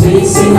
చేసిన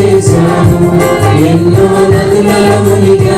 చేశాను. ఎన్నో నదులలో మునిగా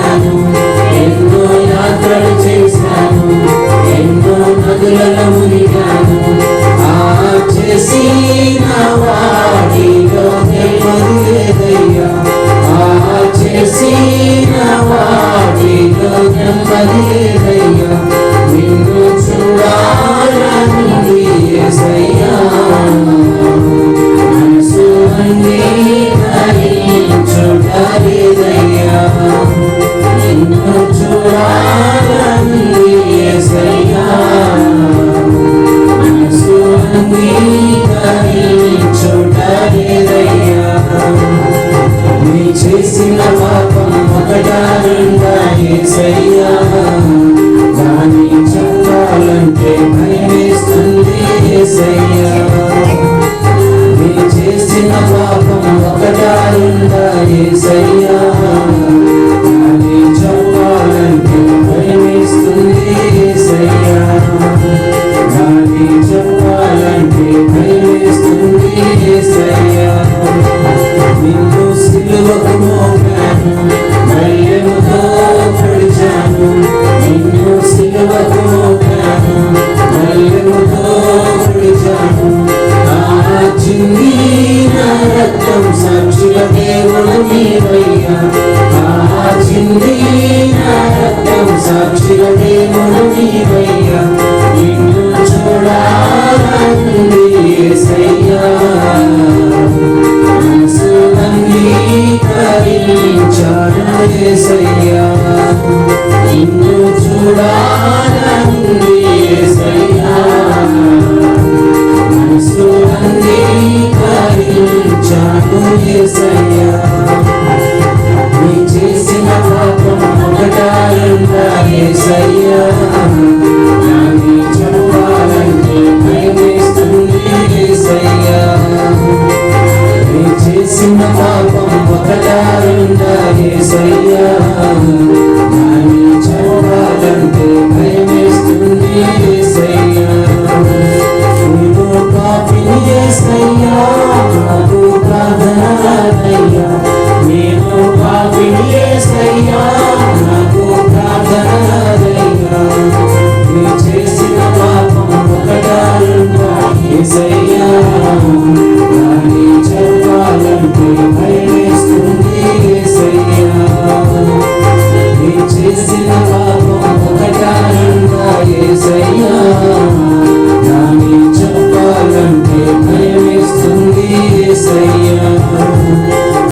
సాక్షిగా దేవుడు నీవయ్యా నిన్ను చూడాలి ఏసయ్యా మనసు అంగీకరించాడు ఏసయ్యా say